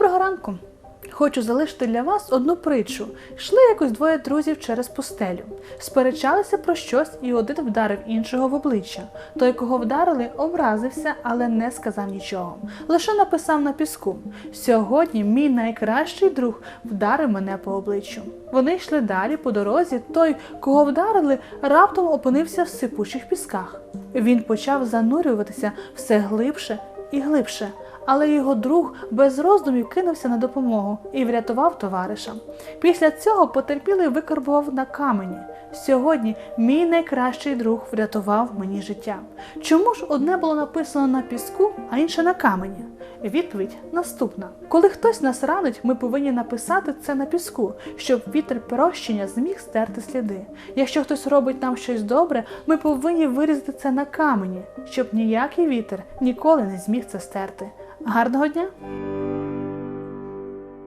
ранку хочу залишити для вас одну притчу. Йшли якось двоє друзів через пустелю, сперечалися про щось, і один вдарив іншого в обличчя. Той, кого вдарили, образився, але не сказав нічого. Лише написав на піску: Сьогодні мій найкращий друг вдарив мене по обличчю. Вони йшли далі по дорозі. Той, кого вдарили, раптом опинився в сипучих пісках. Він почав занурюватися все глибше і глибше але його друг без роздумів кинувся на допомогу і врятував товариша. Після цього потерпілий викарбував на камені. Сьогодні мій найкращий друг врятував мені життя. Чому ж одне було написано на піску, а інше на камені? Відповідь наступна: коли хтось нас ранить, ми повинні написати це на піску, щоб вітер прощення зміг стерти сліди. Якщо хтось робить нам щось добре, ми повинні вирізати це на камені, щоб ніякий вітер ніколи не зміг це стерти. Гарного дня!